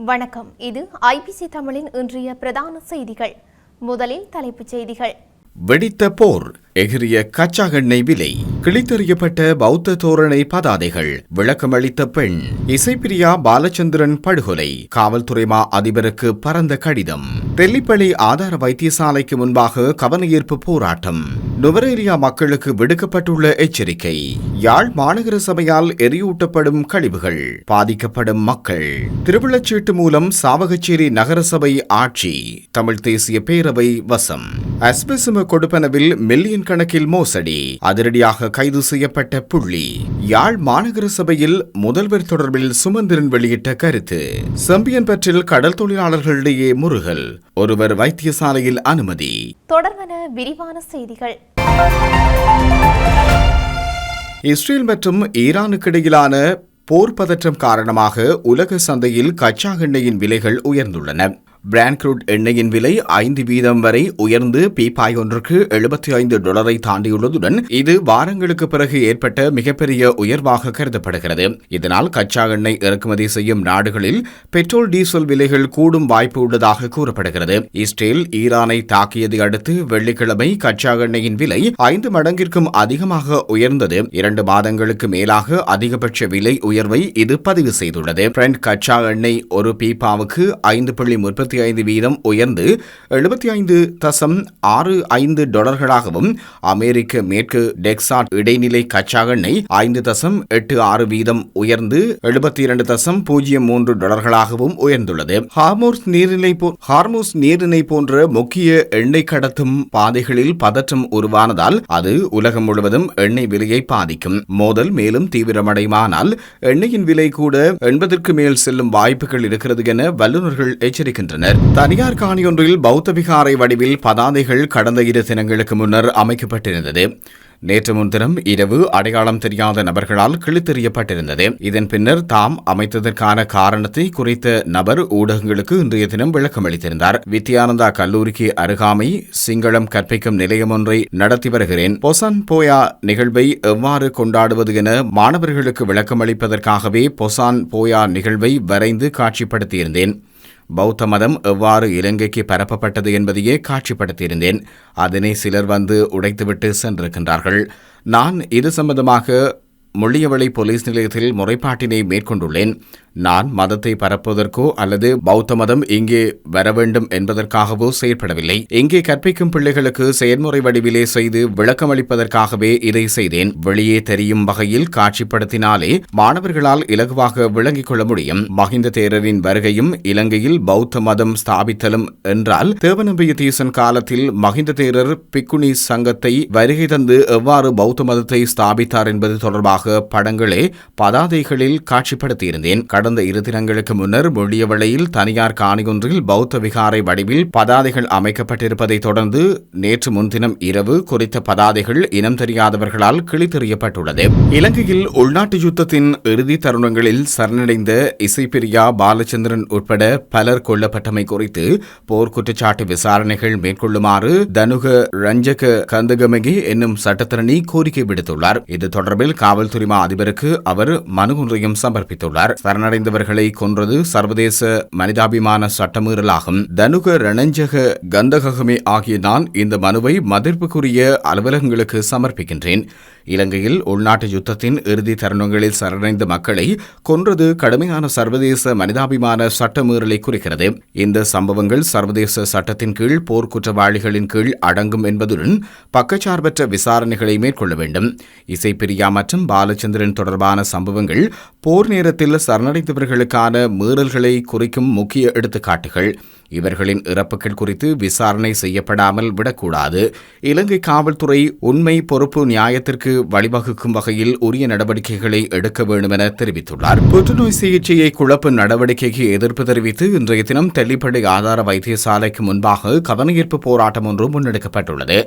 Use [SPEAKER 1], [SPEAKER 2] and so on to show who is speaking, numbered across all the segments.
[SPEAKER 1] வணக்கம். இது ஐபிசி தமிழின் இன்றைய பிரதான செய்திகள். முதலில் தலைப்புச் செய்திகள்.
[SPEAKER 2] வெடித்த போர். எகிரிய கச்சா எண்ணெய் விலை. கிழித்தறியப்பட்ட பௌத்த தோரணை பதாதைகள். விளக்கமளித்த பெண். இசைப்பிரியா பாலச்சந்திரன் படுகொலை. காவல்துறை மா அதிபருக்கு பரந்த கடிதம். தெல்லிப்பள்ளி ஆதார வைத்தியசாலைக்கு முன்பாக கவனஈர்ப்பு போராட்டம். நுவரேலியா மக்களுக்கு விடுக்கப்பட்டுள்ள எச்சரிக்கை. யாழ் மாநகர சபையால் எரியூட்டப்படும் கழிவுகள். பாதிக்கப்படும் மக்கள். திருவிழச்சீட்டு மூலம் சாவகச்சேரி நகரசபை ஆட்சி. தமிழ் தேசிய பேரவை வசம். அஸ்பெசும கொடுப்பனவில் மில்லியன் கணக்கில் மோசடி. அதிரடியாக கைது செய்யப்பட்ட புள்ளி. யாழ் மாநகர சபையில் முதல்வர் தொடர்பில் சுமந்திரன் வெளியிட்ட கருத்து. செம்பியன்பற்றில் கடல் தொழிலாளர்களிடையே முருகல் ஒருவர் வைத்தியசாலையில் அனுமதி.
[SPEAKER 1] தொடர்வன விரிவான செய்திகள்.
[SPEAKER 2] இஸ்ரேல் மற்றும் ஈரானுக்கிடையிலான போர் பதற்றம் காரணமாக உலக சந்தையில் கச்சா எண்ணெயின் விலைகள் உயர்ந்துள்ளன. பிராண்ட் குரூட் எண்ணெயின் விலை ஐந்து வீதம் வரை உயர்ந்து பீப்பாய் ஒன்றுக்கு எழுபத்தி ஐந்து டாலரை தாண்டியுள்ளதுடன் இது வாரங்களுக்கு பிறகு ஏற்பட்ட மிகப்பெரிய உயர்வாக கருதப்படுகிறது. இதனால் கச்சா எண்ணெய் இறக்குமதி செய்யும் நாடுகளில் பெட்ரோல் டீசல் விலைகள் கூடும் வாய்ப்பு உள்ளதாக கூறப்படுகிறது. இஸ்ரேல் ஈரானை தாக்கியதை அடுத்து வெள்ளிக்கிழமை கச்சா எண்ணெயின் விலை ஐந்து மடங்கிற்கும் அதிகமாக உயர்ந்தது. இரண்டு மாதங்களுக்கு மேலாக அதிகபட்ச விலை உயர்வை இது பதிவு செய்துள்ளது. பிரெண்ட் கச்சா எண்ணெய் ஒரு பீப்பாவுக்கு ஐந்து புள்ளி முப்பத்தி ஐந்து வீதம் உயர்ந்து எழுபத்தி ஐந்து தசம் ஆறு ஐந்து டாலர்களாகவும் அமெரிக்க மேற்கு டெக்சாட் இடைநிலை கச்சா எண்ணெய் ஐந்து தசம் எட்டு ஆறு வீதம் உயர்ந்து எழுபத்தி இரண்டு தசம் பூஜ்ஜியம் மூன்று டாலர்களாகவும் உயர்ந்துள்ளது. ஹார்மோஸ் நீரிணை ஹார்மோஸ் நீரிணை போன்ற முக்கிய எண்ணெய் கடத்தும் பாதைகளில் பதற்றம் உருவானதால் அது உலகம் முழுவதும் எண்ணெய் விலையை பாதிக்கும். மோதல் மேலும் தீவிரமடையுமானால் எண்ணெயின் விலை கூட எண்பதற்கு மேல் செல்லும் வாய்ப்புகள் இருக்கிறது என வல்லுநர்கள் எச்சரிக்கின்றனர். தனியார் காணியொன்றில் பௌத்த விகாரை வடிவில் பதாதைகள் கடந்த இரு தினங்களுக்கு முன்னர் அமைக்கப்பட்டிருந்தது. நேற்று முன்தினம் இரவு அடையாளம் தெரியாத நபர்களால் கிழித்தெறியப்பட்டிருந்தது. இதன் பின்னர் தாம் அமைத்ததற்கான காரணத்தை குறித்த நபர் ஊடகங்களுக்கு இன்றைய தினம் விளக்கம் அளித்திருந்தார். வித்யானந்தா கல்லூரிக்கு அருகாமை சிங்களம் கற்பிக்கும் நிலையம் ஒன்றை நடத்தி வருகிறேன். பொசான் போயா நிகழ்வை எவ்வாறு கொண்டாடுவது என மாணவர்களுக்கு விளக்கம் அளிப்பதற்காகவே பொசான் போயா நிகழ்வை வரைந்து காட்சிப்படுத்தியிருந்தேன். பௌத்த மதம் எவ்வாறு இலங்கைக்கு பரப்பப்பட்டது என்பதையே காட்சிப்படுத்தியிருந்தேன். அதனை சிலர் வந்து உடைத்துவிட்டு சென்றிருக்கின்றார்கள். நான் இது சம்பந்தமாக முள்ளியவளை போலீஸ் நிலையத்தில் முறைப்பாட்டினை மேற்கொண்டுள்ளேன். நான் மதத்தை பரப்புவதற்கோ அல்லது பௌத்த மதம் இங்கே வர வேண்டும் என்பதற்காகவோ செயற்படவில்லை. இங்கே கற்பிக்கும் பிள்ளைகளுக்கு செயல்முறை வடிவிலே செய்து விளக்கமளிப்பதற்காகவே இதை செய்தேன். வெளியே தெரியும் வகையில் காட்சிப்படுத்தினாலே மாணவர்களால் இலகுவாக விளங்கிக் கொள்ள முடியும். மஹிந்த தேரரின் வருகையும் இலங்கையில் பௌத்த மதம் ஸ்தாபித்தலும் என்றால் தேவநம்பிய தீசன் காலத்தில் மஹிந்த தேரர் பிக்குனி சங்கத்தை வருகை தந்து எவ்வாறு பௌத்த மதத்தை ஸ்தாபித்தார் என்பது தொடர்பாக படங்களே பதாதைகளில் காட்சிப்படுத்தியிருந்தேன். கடந்த இரு தினங்களுக்கு முன்னர் மொழியவளையில் தனியார் காணியொன்றில் பௌத்த விகாரை வடிவில் பதாதைகள் அமைக்கப்பட்டிருப்பதை தொடர்ந்து நேற்று முன்தினம் இரவு குறித்த பதாதைகள் இனம் தெரியாதவர்களால் கிழித்தெறியப்பட்டுள்ளது. இலங்கையில் உள்நாட்டு யுத்தத்தின் இறுதி தருணங்களில் சரணடைந்த இசைப்பிரியா பாலச்சந்திரன் உட்பட பலர் கொல்லப்பட்டமை குறித்து போர்க்குற்றச்சாட்டு விசாரணைகள் மேற்கொள்ளுமாறு தனுக ரஞ்சக கந்தகமகி என்னும் சட்டத்தரணி கோரிக்கை விடுத்துள்ளார். இது தொடர்பில் காவல்துறை மா அதிபருக்கு அவர் மனு ஒன்றையும் சமர்ப்பித்துள்ளார். சரணடைந்தவர்களை கொன்றது சர்வதேச மனிதாபிமான சட்டமீறலாகும். தனுக ரணஞ்சக கந்தககமே ஆகிய நான் இந்த மனுவை மதிப்புக்குரிய அலுவலகங்களுக்கு சமர்ப்பிக்கின்றேன். இலங்கையில் உள்நாட்டு யுத்தத்தின் இறுதி தருணங்களில் சரணடைந்த மக்களை கொன்றது கடுமையான சர்வதேச மனிதாபிமான சட்டமீறலை குறிக்கிறது. இந்த சம்பவங்கள் சர்வதேச சட்டத்தின் கீழ் போர் குற்றவாளிகளின் கீழ் அடங்கும் என்பதுடன் பக்கச்சார்பற்ற விசாரணைகளை மேற்கொள்ள வேண்டும். இசைப்பிரியா மற்றும் பாலச்சந்திரன் தொடர்பான சம்பவங்கள் போர் நேரத்தில் சரணடை சரணடைந்தவர்களுக்கான மீறல்களை குறிக்கும் முக்கிய எடுத்துக்காட்டுகள். இவர்களின் இறப்புகள் குறித்து விசாரணை செய்யப்படாமல் விடக்கூடாது. இலங்கை காவல்துறை உண்மை பொறுப்பு நியாயத்திற்கு வழிவகுக்கும் வகையில் உரிய நடவடிக்கைகளை எடுக்க வேண்டும் என தெரிவித்துள்ளார். புற்றுநோய் சிகிச்சையை குழப்பும் நடவடிக்கைக்கு எதிர்ப்பு தெரிவித்து இன்றைய தினம் தெல்லிப்படை ஆதார வைத்தியசாலைக்கு முன்பாக கவனஈர்ப்பு போராட்டம் ஒன்று முன்னெடுக்கப்பட்டுள்ளது.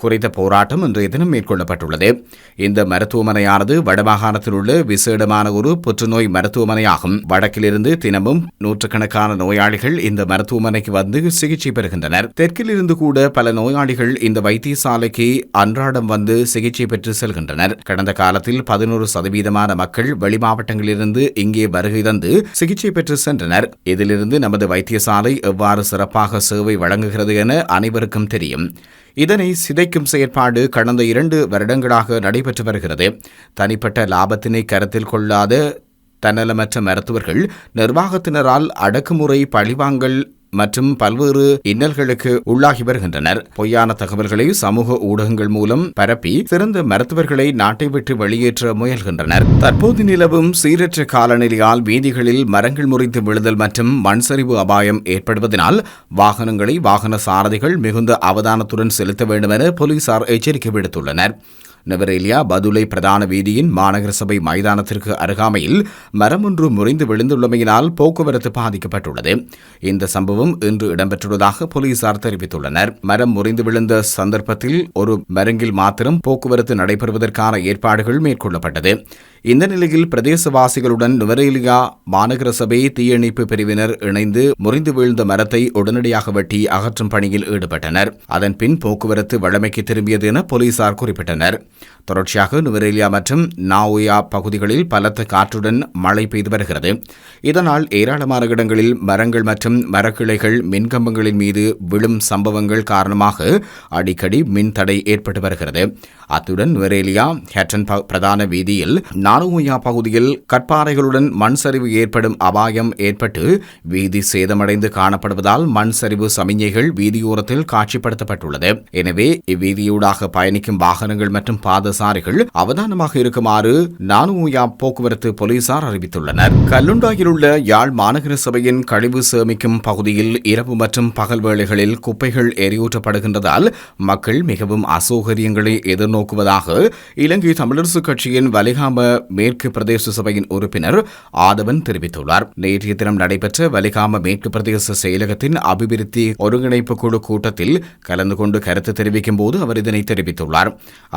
[SPEAKER 2] குறித்த போராட்டம் இன்றைய தினம் மேற்கொள்ளப்பட்டுள்ளது. இந்த மருத்துவமனையானது வடமாகாணத்தில் உள்ள விசேடமான ஒரு புற்றுநோய் மருத்துவமனையாகும். வடக்கிலிருந்து தினமும் நூற்றுக்கணக்கான நோயாளிகள் இந்த மருத்துவமனைக்கு வந்து சிகிச்சை பெறுகின்றனர். தெற்கில் இருந்து கூட பல நோயாளிகள் இந்த வைத்தியசாலைக்கு அன்றாடம் வந்து சிகிச்சை பெற்று செல்கின்றனர். கடந்த காலத்தில் பதினோரு சதவீதமான மக்கள் வெளிமாவட்டங்களிலிருந்து இங்கே வருகை தந்து சிகிச்சை பெற்று சென்றனர். இதிலிருந்து நமது வைத்தியசாலை எவ்வாறு சிறப்பாக சேவை வழங்குகிறது என அனைவருக்கும் தெரியும். இதனை சிதைக்கும் செயற்பாடு கடந்த இரண்டு வருடங்களாக நடைபெற்று வருகிறது. தனிப்பட்ட லாபத்தினை கருத்தில் கொள்ளாத தன்னலமற்ற மருத்துவர்கள் நிர்வாகத்தினரால் அடக்குமுறை பழிவாங்கல் மற்றும் பல்வேறு இன்னல்களுக்கு உள்ளாகி வருகின்றனர். பொய்யான தகவல்களை சமூக ஊடகங்கள் மூலம் பரப்பி சிறந்த மருத்துவர்களை நாட்டை விட்டு வெளியேற்ற முயல்கின்றனர். தற்போது நிலவும் சீரற்ற காலநிலையால் வீதிகளில் மரங்கள் முறித்து விழுதல் மற்றும் மண் சரிவு அபாயம் ஏற்படுவதனால் வாகனங்களை வாகன சாரதிகள் மிகுந்த அவதானத்துடன் செலுத்த வேண்டும் என போலீசார் எச்சரிக்கை விடுத்துள்ளனர். நெவரேலியா பதுலை பிரதான வீதியின் மாநகர சபை மைதானத்திற்கு அருகாமையில் மரம் ஒன்று முறிந்து விழுந்துள்ளமையினால் போக்குவரத்து பாதிக்கப்பட்டுள்ளது. இந்த சம்பவம் இன்று இடம்பெற்றுள்ளதாக போலீசார் தெரிவித்துள்ளனர். மரம் முறிந்து விழுந்த சந்தர்ப்பத்தில் ஒரு மரங்கில் மாத்திரம் போக்குவரத்து நடைபெறுவதற்கான ஏற்பாடுகள் மேற்கொள்ளப்பட்டது. இந்த நிலையில் பிரதேசவாசிகளுடன் நுவரேலியா மாநகர சபை தீயணைப்பு பிரிவினர் இணைந்து முறிந்து வீழ்ந்த மரத்தை உடனடியாக வெட்டி அகற்றும் பணியில் ஈடுபட்டனர். அதன்பின் போக்குவரத்து வழமைக்கு திரும்பியது என போலீசார் குறிப்பிட்டனர். தொடர்ச்சியாக நுவரேலியா மற்றும் நாவோயா பகுதிகளில் பலத்த காற்றுடன் மழை பெய்து வருகிறது. இதனால் ஏராளமான இடங்களில் மரங்கள் மற்றும் மரக்கிளைகள் மின்கம்பங்களின் மீது விழும் சம்பவங்கள் காரணமாக அடிக்கடி மின் தடை ஏற்பட்டு வருகிறது. அத்துடன் நுவரேலியா ஹேட்டன் பிரதான வீதியில் நானுயா பகுதியில் கற்பாறைகளுடன் மண் சரிவு ஏற்படும் அபாயம் ஏற்பட்டு வீதி சேதமடைந்து காணப்படுவதால் மண் சரிவு சமிஞைகள் வீதியோரத்தில் காட்சிப்படுத்தப்பட்டுள்ளது. எனவே இவ்வீதியூடாக பயணிக்கும் வாகனங்கள் மற்றும் பாதசாரிகள் அவதானமாக இருக்குமாறு நானுயா போக்குவரத்து போலீசார் அறிவித்துள்ளனர். கல்லுண்டாயில் உள்ள யாழ் மாநகர சபையின் கழிவு சேமிக்கும் பகுதியில் இரவு மற்றும் பகல் வேளைகளில் குப்பைகள் எரியூற்றப்படுகின்றதால் மக்கள் மிகவும் அசௌகரியங்களை எதிர்நோக்குவதாக இலங்கை தமிழரசு கட்சியின் வலிகாம மேற்கு பிரதேச சபையின் உறுப்பினர் ஆதவன் தெரிவித்துள்ளார். நேற்றைய தினம் நடைபெற்ற வலிகாம மேற்கு பிரதேச செயலகத்தின் அபிவிருத்தி ஒருங்கிணைப்பு குழு கூட்டத்தில் கலந்து கொண்டு கருத்து தெரிவிக்கும் போது அவர் இதனை தெரிவித்துள்ளார்.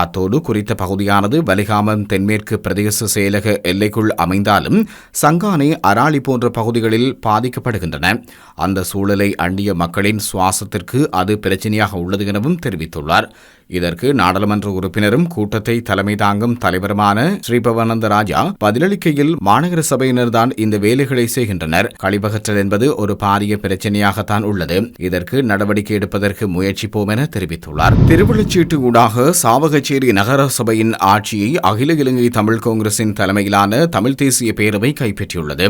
[SPEAKER 2] அத்தோடு குறித்த பகுதியானது வலிகாமம் தென்மேற்கு பிரதேச செயலக எல்லைக்குள் அமைந்தாலும் சங்கானை அராளி போன்ற பகுதிகளில் பாதிக்கப்படுகின்றன. அந்த சூழலை அண்டிய மக்களின் சுவாசத்திற்கு அது பிரச்சனையாக உள்ளது எனவும் தெரிவித்துள்ளார். இதற்கு நாடாளுமன்ற உறுப்பினரும் கூட்டத்தை தலைமை தாங்கும் தலைவருமான ஸ்ரீபவானந்த ராஜா பதிலளிக்கையில் மாநகர சபையினர்தான் இந்த வேலைகளை செய்கின்றனர். கழிவகற்றல் என்பது ஒரு பாரிய பிரச்சனையாகத்தான் உள்ளது. இதற்கு நடவடிக்கை எடுப்பதற்கு முயற்சிப்போம் என தெரிவித்துள்ளார். திருவிழச்சீட்டு ஊடாக சாவகச்சேரி நகர சபையின் ஆட்சியை அகில இலங்கை தமிழ் காங்கிரசின் தலைமையிலான தமிழ் தேசிய பேரவை கைப்பற்றியுள்ளது.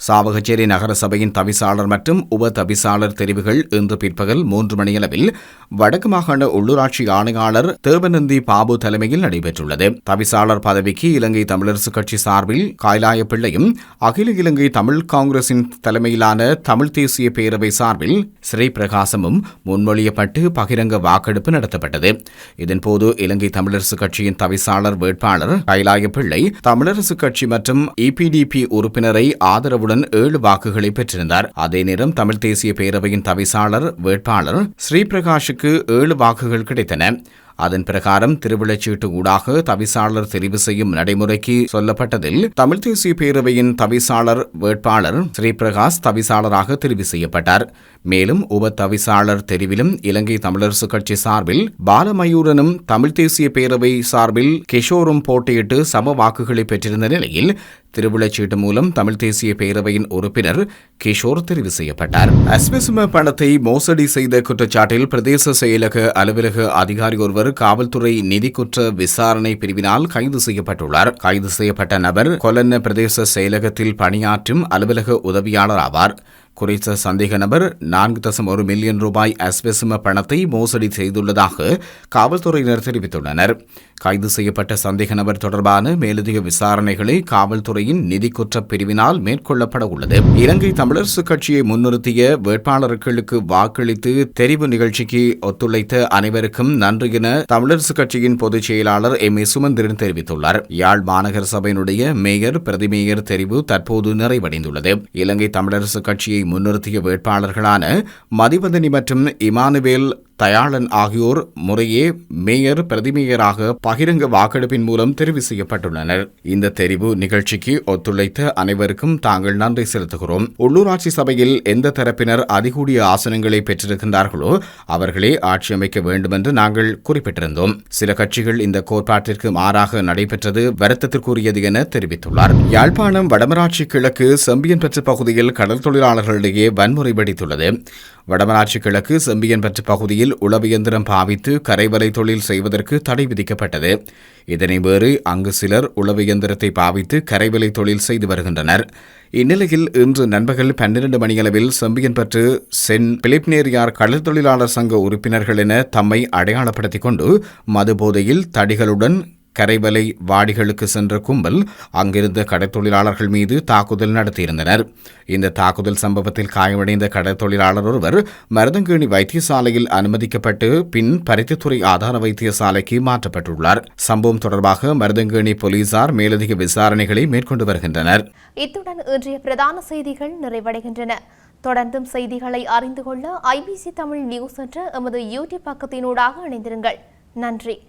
[SPEAKER 2] சாவகச்சேரி நகரசபையின் தவிசாளர் மற்றும் உப தவிசாளர் தெரிவுகள் இன்று பிற்பகல் மூன்று மணியளவில் வடக்கு மாகாண உள்ளூராட்சி ஆணையாளர் தேவநந்தி பாபு தலைமையில் நடைபெற்றுள்ளது. தவிசாளர் பதவிக்கு இலங்கை தமிழரசு கட்சி சார்பில் காய்லாய பிள்ளையும் அகில இலங்கை தமிழ் காங்கிரசின் தலைமையிலான தமிழ் தேசிய பேரவை சார்பில் ஸ்ரீ பிரகாசமும் முன்மொழியப்பட்டு பகிரங்க வாக்கெடுப்பு நடத்தப்பட்டது. இதன்போது இலங்கை தமிழரசு கட்சியின் தவிசாளர் வேட்பாளர் கைலாய பிள்ளை தமிழரசு கட்சி மற்றும் இபிடிபி உறுப்பினரை ஆதரவு ஆதரவுடன் ஏழு வாக்குகளை பெற்றிருந்தார். அதே நேரம் தமிழ் தேசிய பேரவையின் தவிசாளர் வேட்பாளர் ஸ்ரீபிரகாஷுக்கு ஏழு வாக்குகள் கிடைத்தன. அதன் பிரகாரம் திருவிழச்சீட்டு ஊடாக தவிசாளர் தெரிவு செய்யும் நடைமுறைக்கு சொல்லப்பட்டதில் தமிழ் தேசிய பேரவையின் தவிசாளர் வேட்பாளர் ஸ்ரீபிரகாஷ் தவிசாளராக தெரிவு செய்யப்பட்டார். மேலும் உப தவிசாளர் தெரிவிலும் இலங்கை தமிழரசு கட்சி சார்பில் பாலமயூரனும் தமிழ் தேசிய பேரவை சார்பில் கிஷோரும் போட்டியிட்டு சம வாக்குகளை பெற்றிருந்த நிலையில் திருவிழச்சீட்டு மூலம் தமிழ் தேசிய பேரவையின் உறுப்பினர் கிஷோர் தெரிவு செய்யப்பட்டார். அஸ்மிசும பணத்தை மோசடி செய்த குற்றச்சாட்டில் பிரதேச செயலக அலுவலக அதிகாரி ஒருவர் காவல்துறை நிதி குற்ற விசாரணை பிரிவினால் கைது செய்யப்பட்டுள்ளார். கைது செய்யப்பட்ட நபர் கொலன்ன பிரதேச செயலகத்தில் பணியாற்றும் அலுவலக உதவியாளர் ஆவார். குறித்த சந்தேக நபர் நான்கு தசம் ஒரு மில்லியன் ரூபாய் அஸ்பெசும பணத்தை மோசடி செய்துள்ளதாக காவல்துறையினர் தெரிவித்துள்ளனர். கைது செய்யப்பட்ட சந்தேக நபர் தொடர்பான மேலதிக விசாரணைகளை காவல்துறையின் நிதி குற்றப் பிரிவினால் மேற்கொள்ளப்பட உள்ளது. இலங்கை தமிழரசு கட்சியை முன்னிறுத்திய வேட்பாளர்களுக்கு வாக்களித்து தெரிவு நிகழ்ச்சிக்கு ஒத்துழைத்த அனைவருக்கும் நன்றி என தமிழரசு கட்சியின் பொதுச் செயலாளர் எம் ஏ சுமந்திரன் தெரிவித்துள்ளார். யாழ் மாநகர சபையினுடைய மேயர் பிரதிமேயர் தெரிவு தற்போது நிறைவடைந்துள்ளது. இலங்கை தமிழரசு கட்சியை முன்னிறுத்திய வேட்பாளர்களான மதிவதனி மற்றும் இமானுவேல் தயாளன் ஆகியோர் முறையே மேயர் பிரதிமேயராக பகிரங்க வாக்கெடுப்பின் மூலம் தெரிவு செய்யப்பட்டுள்ளனர். இந்த தெரிவு நிகழ்ச்சிக்கு ஒத்துழைத்த அனைவருக்கும் தாங்கள் நன்றி செலுத்துகிறோம். உள்ளூராட்சி சபையில் எந்த தரப்பினர் அதிகூடிய ஆசனங்களை பெற்றிருக்கின்றார்களோ அவர்களே ஆட்சி அமைக்க வேண்டும் என்று நாங்கள் குறிப்பிட்டிருந்தோம். சில கட்சிகள் இந்த கோட்பாட்டிற்கு மாறாக நடைபெற்றது வருத்தத்திற்குரியது என தெரிவித்துள்ளார். யாழ்ப்பாணம் வடமராட்சி கிழக்கு செம்பியன்பற்று பகுதியில் கடல் தொழிலாளர்களிடையே வன்முறை வெடித்துள்ளது. வடமராட்சி கிழக்கு செம்பியன்பற்று பகுதியில் உளவியந்திரம் பாவித்து கரைவலை தொழில் செய்வதற்கு தடை விதிக்கப்பட்டது. இதனை வேறு அங்கு சிலர் உளவியந்திரத்தை பாவித்து கரைவலை தொழில் செய்து வருகின்றனர். இந்நிலையில் இன்று நண்பகல் பன்னிரண்டு மணியளவில் செம்பியன்பற்று சென் பிலிப்னேரியார் கடல் தொழிலாளர் சங்க உறுப்பினர்கள் என தம்மை அடையாளப்படுத்திக் கொண்டு மது போதையில் தடிகளுடன் கரைவலை வாடிகளுக்கு சென்ற கும்பல் அங்கிருந்த கடற்தொழிலாளர்கள் மீது தாக்குதல் நடத்தியிருந்தனர். இந்த தாக்குதல் சம்பவத்தில் காயமடைந்த கடற்தொழிலாளர் ஒருவர் மருதங்கேணி வைத்தியசாலையில் அனுமதிக்கப்பட்டு பின் பருத்தித்துறை ஆதார வைத்தியசாலைக்கு மாற்றப்பட்டுள்ளார். சம்பவம் தொடர்பாக மருதங்கேணி போலீசார் மேலதிக விசாரணைகளை மேற்கொண்டு வருகின்றனர்.
[SPEAKER 1] இத்துடன் இன்றைய பிரதான செய்திகள் நிறைவடைகின்றன. தொடர்ந்தும் செய்திகளை அறிந்து கொள்ள ஐபிசி தமிழ் நியூஸ் என்ற எமது யூடியூப் பக்கத்தினூடாக இணைந்திருங்கள். நன்றி.